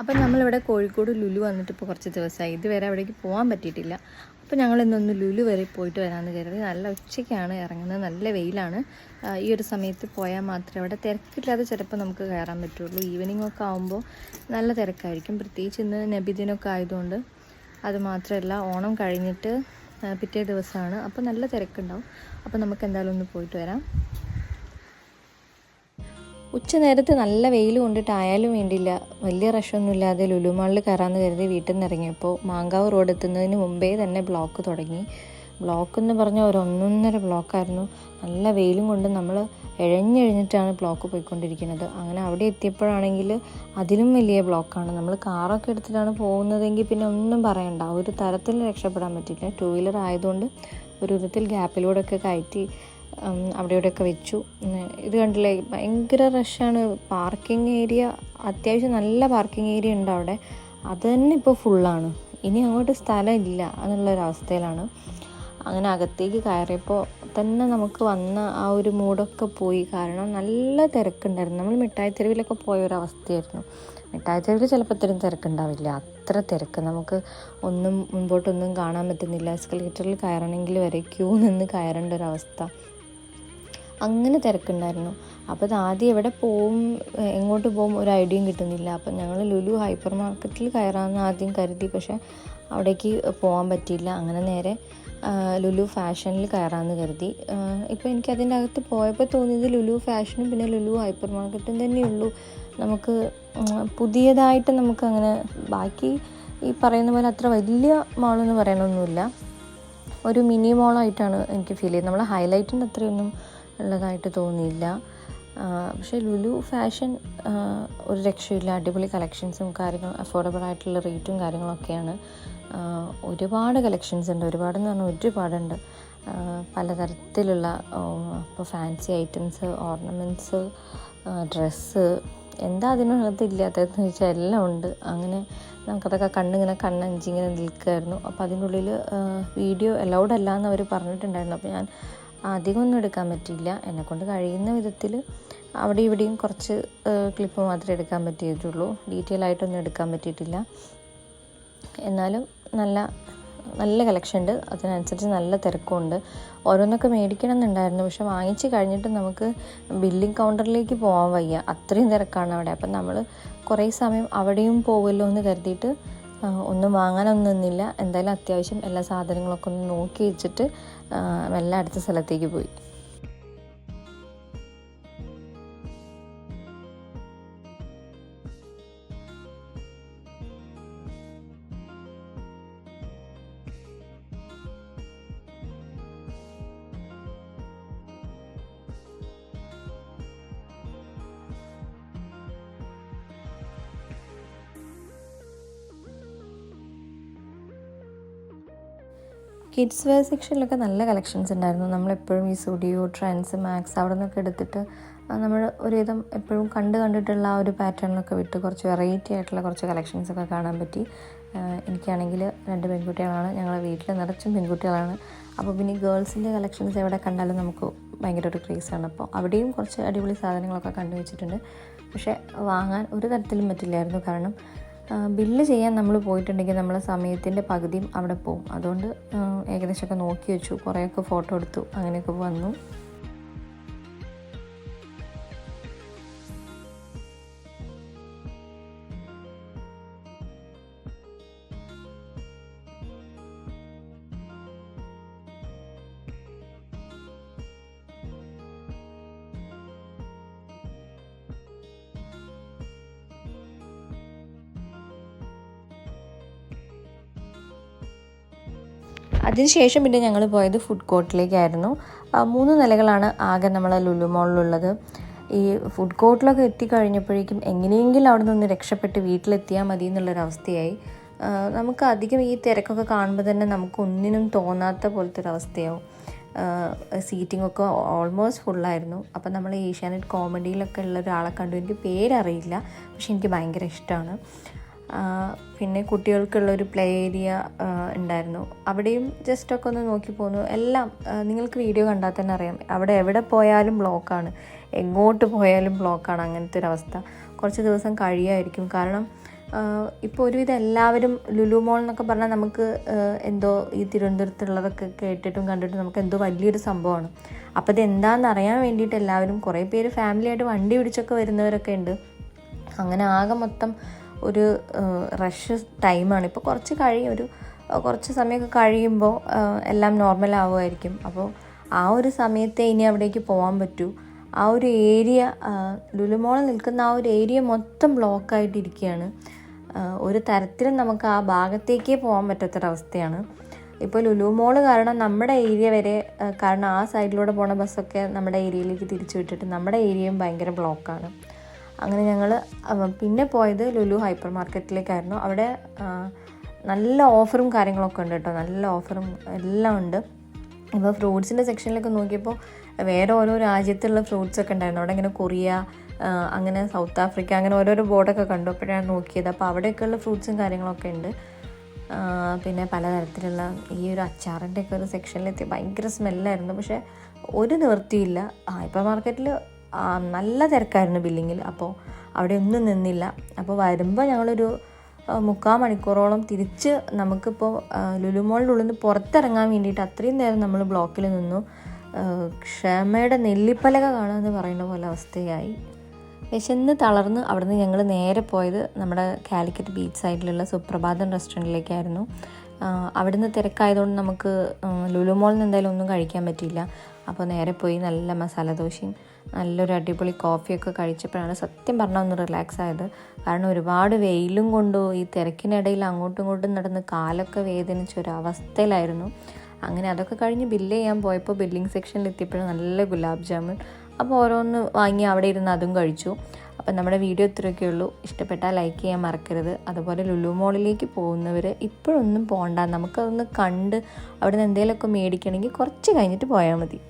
അപ്പം നമ്മളിവിടെ കോഴിക്കോട് ലുലു വന്നിട്ട് ഇപ്പോൾ കുറച്ച് ദിവസമായി ഇതുവരെ അവിടേക്ക് പോകാൻ പറ്റിയിട്ടില്ല. അപ്പോൾ ഞങ്ങൾ ഇന്നൊന്ന് ലുലു വരെ പോയിട്ട് വരാമെന്ന് കരുതി. നല്ല ഉച്ചയ്ക്കാണ് ഇറങ്ങുന്നത്. നല്ല വെയിലാണ്. ഈ ഒരു സമയത്ത് പോയാൽ മാത്രമേ അവിടെ തിരക്കില്ലാതെ ചിലപ്പോൾ നമുക്ക് കയറാൻ പറ്റുള്ളൂ. ഈവനിങ് ഒക്കെ ആകുമ്പോൾ നല്ല തിരക്കായിരിക്കും. പ്രത്യേകിച്ച് ഇന്ന് നബിദിനൊക്കെ ആയതുകൊണ്ട് അതുമാത്രമല്ല ഓണം കഴിഞ്ഞിട്ട് പിറ്റേ ദിവസമാണ്. അപ്പോൾ നല്ല തിരക്കുണ്ടാവും. അപ്പോൾ നമുക്ക് എന്തായാലും ഒന്ന് പോയിട്ട് വരാം. ഉച്ച നേരത്ത് നല്ല വെയിൽ കൊണ്ടിട്ടായാലും വേണ്ടിയില്ല വലിയ റഷൊന്നും ഇല്ലാതെ ലുലുമാളിൽ കയറാമെന്ന് കരുതി വീട്ടിൽ നിന്ന് ഇറങ്ങിയപ്പോൾ മാങ്കാവ് റോഡ് എത്തുന്നതിന് മുമ്പേ തന്നെ ബ്ലോക്ക് തുടങ്ങി. ബ്ലോക്ക് എന്ന് പറഞ്ഞാൽ ഒരു ഒന്നൊന്നര ബ്ലോക്കായിരുന്നു. നല്ല വെയിലും കൊണ്ട് നമ്മൾ എഴഞ്ഞെഴിഞ്ഞിട്ടാണ് ബ്ലോക്ക് പോയിക്കൊണ്ടിരിക്കുന്നത്. അങ്ങനെ അവിടെ എത്തിയപ്പോഴാണെങ്കിൽ അതിലും വലിയ ബ്ലോക്കാണ്. നമ്മൾ കാറൊക്കെ എടുത്തിട്ടാണ് പോകുന്നതെങ്കിൽ പിന്നെ ഒന്നും പറയണ്ട. ഒരു തരത്തിൽ രക്ഷപ്പെടാൻ പറ്റില്ല. ടൂ വീലർ ആയതുകൊണ്ട് ഒരു വിധത്തിൽ ഗ്യാപ്പിലൂടെയൊക്കെ കയറ്റി അവിടെ ഇവിടെയൊക്കെ വെച്ചു. ഇത് കണ്ടില്ലേ ഭയങ്കര റഷാണ് പാർക്കിംഗ് ഏരിയ അത്യാവശ്യം നല്ല പാർക്കിംഗ് ഏരിയ ഉണ്ട് അവിടെ. അത് തന്നെ ഇപ്പോൾ ഫുള്ളാണ് ഇനി അങ്ങോട്ട് സ്ഥലമില്ല എന്നുള്ളൊരവസ്ഥയിലാണ് അങ്ങനെ അകത്തേക്ക് കയറിയപ്പോൾ തന്നെ നമുക്ക് വന്ന ആ ഒരു മൂടൊക്കെ പോയി. കാരണം നല്ല തിരക്കുണ്ടായിരുന്നു. നമ്മൾ മിഠായി തെരുവിലൊക്കെ പോയ ഒരു അവസ്ഥയായിരുന്നു. മിഠായി തെരുവിൽ ചിലപ്പോൾ ഇത്രയും തിരക്കുണ്ടാവില്ല. അത്ര തിരക്ക്. നമുക്ക് ഒന്നും മുൻപോട്ടൊന്നും കാണാൻ പറ്റുന്നില്ല. എസ്കലേറ്ററിൽ കയറണമെങ്കിൽ വരെ ക്യൂ നിന്ന് കയറേണ്ട ഒരവസ്ഥ അങ്ങനെ തിരക്കുണ്ടായിരുന്നു. അപ്പോൾ അത് ആദ്യം എവിടെ പോവും എങ്ങോട്ട് പോകും ഒരു ഐഡിയയും കിട്ടുന്നില്ല. അപ്പം ഞങ്ങൾ ലുലു ഹൈപ്പർ മാർക്കറ്റിൽ കയറാമെന്ന് ആദ്യം കരുതി. പക്ഷേ അവിടേക്ക് പോകാൻ പറ്റിയില്ല. അങ്ങനെ നേരെ ലുലു ഫാഷനിൽ കയറാമെന്ന് കരുതി. ഇപ്പോൾ എനിക്ക് അതിന്റെ അകത്ത് പോയപ്പോൾ തോന്നിയത് ലുലു ഫാഷനും പിന്നെ ലുലു ഹൈപ്പർ മാർക്കറ്റും തന്നെയുള്ളൂ. നമുക്ക് പുതിയതായിട്ട് നമുക്ക് അങ്ങനെ ബാക്കി ഈ പറയുന്ന പോലെ അത്ര വലിയ മാളെന്ന് പറയണമൊന്നുമില്ല ഒരു മിനി മോളായിട്ടാണ് എനിക്ക് ഫീൽ ചെയ്യുന്നത്. നമ്മൾ ഹൈലൈറ്റിന്റെ അത്രയൊന്നും ഉള്ളതായിട്ട് തോന്നിയില്ല. പക്ഷേ ലുലു ഫാഷൻ ഒരു രക്ഷയില്ല. അടിപൊളി കളക്ഷൻസും കാര്യങ്ങളും അഫോർഡബിൾ ആയിട്ടുള്ള റേറ്റും കാര്യങ്ങളൊക്കെയാണ്. ഒരുപാട് കളക്ഷൻസ് ഉണ്ട്. ഒരുപാടെന്ന് പറഞ്ഞാൽ ഒരുപാടുണ്ട്. പലതരത്തിലുള്ള ഇപ്പോൾ ഫാൻസി ഐറ്റംസ് ഓർണമെന്റ്സ് ഡ്രസ്സ് എന്താ അതിനകത്ത് ഇല്ലാത്തതെന്ന് വെച്ചാൽ എല്ലാം ഉണ്ട്. അങ്ങനെ നമുക്കതൊക്കെ കണ്ണിങ്ങനെ കണ്ണഞ്ചിങ്ങനെ നിൽക്കുമായിരുന്നു അപ്പോൾ അതിന്റെ ഉള്ളിൽ വീഡിയോ അലൗഡ് അല്ല എന്ന് അവർ പറഞ്ഞിട്ടുണ്ടായിരുന്നു. അപ്പോൾ ഞാൻ അധികമൊന്നും എടുക്കാൻ പറ്റിയില്ല. എന്നെക്കൊണ്ട് കഴിയുന്ന വിധത്തിൽ അവിടെ ഇവിടെയും കുറച്ച് ക്ലിപ്പ് മാത്രമേ എടുക്കാൻ പറ്റിയിട്ടുള്ളൂ. ഡീറ്റെയിൽ ആയിട്ടൊന്നും എടുക്കാൻ പറ്റിയിട്ടില്ല. എന്നാലും നല്ല നല്ല കളക്ഷൻ ഉണ്ട്. അതിനനുസരിച്ച് നല്ല തിരക്കുമുണ്ട്. ഓരോന്നൊക്കെ മേടിക്കണം എന്നുണ്ടായിരുന്നു പക്ഷെ വാങ്ങിച്ച് കഴിഞ്ഞിട്ട് നമുക്ക് ബില്ലിംഗ് കൗണ്ടറിലേക്ക് പോകാൻ വയ്യ. അത്രയും തിരക്കാണ് അവിടെ. അപ്പം നമ്മൾ കുറേ സമയം അവിടെയും പോകുമല്ലോ എന്ന് കരുതിയിട്ട് ഒന്നും വാങ്ങാനൊന്നും നിന്നില്ല. എന്തായാലും അത്യാവശ്യം എല്ലാ സാധനങ്ങളൊക്കെ ഒന്ന് നോക്കി വെച്ചിട്ട് മെല്ലെ അടുത്ത സ്ഥലത്തേക്ക് പോയി. കിഡ്സ് വെയർ സെക്ഷനിലൊക്കെ നല്ല കളക്ഷൻസ് ഉണ്ടായിരുന്നു. നമ്മളെപ്പോഴും ഈ സുഡിയോ ട്രെൻഡ്സ് മാക്സ് അവിടെ നിന്നൊക്കെ എടുത്തിട്ട് നമ്മൾ ഒരുവിധം എപ്പോഴും കണ്ട് കണ്ടിട്ടുള്ള ആ ഒരു പാറ്റേണിലൊക്കെ വിട്ട് കുറച്ച് വെറൈറ്റി ആയിട്ടുള്ള കുറച്ച് കളക്ഷൻസ് ഒക്കെ കാണാൻ പറ്റി. എനിക്കാണെങ്കിൽ രണ്ട് പെൺകുട്ടികളാണ് ഞങ്ങളെ വീട്ടിൽ നിറച്ചും പെൺകുട്ടികളാണ്. അപ്പോൾ പിന്നെ ഗേൾസിന്റെ കളക്ഷൻസ് എവിടെ കണ്ടാലും നമുക്ക് ഭയങ്കര ഒരു ക്രേസാണ് അപ്പോൾ അവിടെയും കുറച്ച് അടിപൊളി സാധനങ്ങളൊക്കെ കണ്ടു വെച്ചിട്ടുണ്ട്. പക്ഷേ വാങ്ങാൻ ഒരു തരത്തിലും പറ്റില്ലായിരുന്നു. കാരണം ബില്ല് ചെയ്യാൻ നമ്മൾ പോയിട്ടുണ്ടെങ്കിൽ നമ്മളെ സമയത്തിന്റെ പകുതിയും അവിടെ പോകും അതുകൊണ്ട് ഏകദേശമൊക്കെ നോക്കി വെച്ചു. കുറേയൊക്കെ ഫോട്ടോ എടുത്തു. അങ്ങനെയൊക്കെ വന്നു. അതിനുശേഷം പിന്നെ ഞങ്ങൾ പോയത് ഫുഡ് കോർട്ടിലേക്കായിരുന്നു മൂന്ന് നിലകളാണ് ആകെ നമ്മളെ ലുലു മോളിലുള്ളത് ഈ ഫുഡ് കോർട്ടിലൊക്കെ എത്തിക്കഴിഞ്ഞപ്പോഴേക്കും എങ്ങനെയെങ്കിലും അവിടെ നിന്ന് രക്ഷപ്പെട്ട് വീട്ടിലെത്തിയാൽ മതി എന്നുള്ളൊരവസ്ഥയായി നമുക്ക് അധികം ഈ തിരക്കൊക്കെ കാണുമ്പോൾ തന്നെ നമുക്ക് ഒന്നിനും തോന്നാത്ത പോലത്തെ ഒരു അവസ്ഥയാവും. സീറ്റിംഗ് ഒക്കെ ഓൾമോസ്റ്റ് ഫുള്ളായിരുന്നു അപ്പം നമ്മൾ ഏഷ്യാനെറ്റ് കോമഡിയിലൊക്കെ ഉള്ള ഒരാളെ കണ്ടു. എനിക്ക് പേരറിയില്ല. പക്ഷെ എനിക്ക് ഭയങ്കര ഇഷ്ടമാണ്. പിന്നെ കുട്ടികൾക്കുള്ള ഒരു പ്ലേ ഏരിയ ഉണ്ടായിരുന്നു. അവിടെയും ജസ്റ്റ് ഒക്കെ ഒന്ന് നോക്കി പോന്നു. എല്ലാം നിങ്ങൾക്ക് വീഡിയോ കണ്ടാൽ തന്നെ അറിയാം. അവിടെ എവിടെ പോയാലും ബ്ലോക്കാണ് എങ്ങോട്ട് പോയാലും ബ്ലോക്കാണ് അങ്ങനത്തെ ഒരു അവസ്ഥ. കുറച്ച് ദിവസം കഴിയായിരിക്കും. കാരണം ഇപ്പോൾ ഒരുവിധം എല്ലാവരും ലുലു മോൾ എന്നൊക്കെ പറഞ്ഞാൽ നമുക്ക് എന്തോ ഈ തിരുവനന്തപുരത്തുള്ളതൊക്കെ കേട്ടിട്ടും കണ്ടിട്ടും നമുക്ക് എന്തോ വലിയൊരു സംഭവമാണ്. അപ്പോൾ ഇത് എന്താണെന്ന് അറിയാൻ വേണ്ടിയിട്ട് എല്ലാവരും കുറേ പേര് ഫാമിലിയായിട്ട് വണ്ടി പിടിച്ചൊക്കെ വരുന്നവരൊക്കെ ഉണ്ട്. അങ്ങനെ ആകെ മൊത്തം ഒരു റഷ് ടൈമാണ് ഇപ്പോൾ കുറച്ച് കഴിയും. ഒരു കുറച്ച് സമയമൊക്കെ കഴിയുമ്പോൾ എല്ലാം നോർമൽ ആവുമായിരിക്കും. അപ്പോൾ ആ ഒരു സമയത്തെ ഇനി അവിടേക്ക് പോകാൻ പറ്റൂ. ആ ഒരു ഏരിയ ലുലുമോളിൽ നിൽക്കുന്ന ആ ഒരു ഏരിയ മൊത്തം ബ്ലോക്കായിട്ടിരിക്കുകയാണ് ഒരു തരത്തിലും നമുക്ക് ആ ഭാഗത്തേക്കേ പോകാൻ പറ്റാത്തൊരവസ്ഥയാണ്. ഇപ്പോൾ ലുലു കാരണം നമ്മുടെ ഏരിയ വരെ കാരണം ആ സൈഡിലൂടെ പോണ ബസ്സൊക്കെ നമ്മുടെ ഏരിയയിലേക്ക് തിരിച്ചു വിട്ടിട്ട് നമ്മുടെ ഏരിയയും ഭയങ്കര ബ്ലോക്കാണ് അങ്ങനെ ഞങ്ങൾ പിന്നെ പോയത് ലുലു ഹൈപ്പർ മാർക്കറ്റിലേക്കായിരുന്നു. അവിടെ നല്ല ഓഫറും കാര്യങ്ങളൊക്കെ ഉണ്ട് കേട്ടോ. നല്ല ഓഫറും എല്ലാം ഉണ്ട്. ഇപ്പോൾ ഫ്രൂട്ട്സിന്റെ സെക്ഷനിലൊക്കെ നോക്കിയപ്പോൾ വേറെ ഓരോ രാജ്യത്തുള്ള ഫ്രൂട്ട്സ് ഒക്കെ ഉണ്ടായിരുന്നു. അവിടെ ഇങ്ങനെ കൊറിയ അങ്ങനെ സൗത്ത് ആഫ്രിക്ക അങ്ങനെ ഓരോരോ ബോർഡൊക്കെ കണ്ടു. അപ്പോഴാണ് നോക്കിയത്. അപ്പോൾ അവിടെയൊക്കെയുള്ള ഫ്രൂട്ട്സും കാര്യങ്ങളൊക്കെ ഉണ്ട്. പിന്നെ പലതരത്തിലുള്ള ഈ ഒരു അച്ചാറിന്റെ ഒക്കെ ഒരു സെക്ഷനിലെത്തി. ഭയങ്കര സ്മെല്ലായിരുന്നു. പക്ഷേ ഒരു നിവൃത്തിയില്ല. ഹൈപ്പർ മാർക്കറ്റിൽ നല്ല തിരക്കായിരുന്നു ബില്ലിങ്ങിൽ. അപ്പോൾ അവിടെ ഒന്നും നിന്നില്ല. അപ്പോൾ വരുമ്പോൾ ഞങ്ങളൊരു മുക്കാൽ മണിക്കൂറോളം തിരിച്ച് നമുക്കിപ്പോൾ ലുലുമോളിന്റെ ഉള്ളിൽ നിന്ന് പുറത്തിറങ്ങാൻ വേണ്ടിയിട്ട് അത്രയും നേരം നമ്മൾ ബ്ലോക്കിൽ നിന്നു. ക്ഷമയുടെ നെല്ലിപ്പലക കാണാമെന്ന് പറയുന്ന പോലെ അവസ്ഥയായി. വിശന്ന് തളർന്ന് അവിടുന്ന് ഞങ്ങൾ നേരെ പോയത് നമ്മുടെ കാലിക്കറ്റ് ബീച്ച് സൈഡിലുള്ള സുപ്രഭാതം റെസ്റ്റോറന്റിലേക്കായിരുന്നു. അവിടുന്ന് തിരക്കായതുകൊണ്ട് നമുക്ക് ലുലുമോളിൽ ലുലു മോളിൽ നിന്ന് എന്തായാലും ഒന്നും കഴിക്കാൻ പറ്റിയില്ല. അപ്പോൾ നേരെ പോയി നല്ല മസാല ദോശയും നല്ലൊരു അടിപൊളി കോഫിയൊക്കെ കഴിച്ചപ്പോഴാണ് സത്യം പറഞ്ഞാൽ ഒന്ന് റിലാക്സ് ആയത്. കാരണം ഒരുപാട് വെയിലും കൊണ്ടു ഈ തിരക്കിനിടയിൽ അങ്ങോട്ടും ഇങ്ങോട്ടും നടന്ന് കാലൊക്കെ വേദനിച്ച ഒരു അവസ്ഥയിലായിരുന്നു അങ്ങനെ അതൊക്കെ കഴിഞ്ഞ് ബില്ല് ചെയ്യാൻ പോയപ്പോൾ ബില്ലിംഗ് സെക്ഷനിൽ എത്തിയപ്പോഴും നല്ല ഗുലാബ് ജാമുൻ. അപ്പോൾ ഓരോന്ന് വാങ്ങി അവിടെ ഇരുന്ന് അതും കഴിച്ചു. അപ്പം നമ്മുടെ വീഡിയോ ഇത്രയൊക്കെ ഉള്ളൂ. ഇഷ്ടപ്പെട്ടാൽ ലൈക്ക് ചെയ്യാൻ മറക്കരുത്. അതുപോലെ ലുലു മോളിലേക്ക് പോകുന്നവർ ഇപ്പോഴൊന്നും പോകണ്ട നമുക്കതൊന്ന് കണ്ട് അവിടെ നിന്ന് എന്തെങ്കിലുമൊക്കെ മേടിക്കണമെങ്കിൽ കുറച്ച് കഴിഞ്ഞിട്ട് പോയാൽ മതി.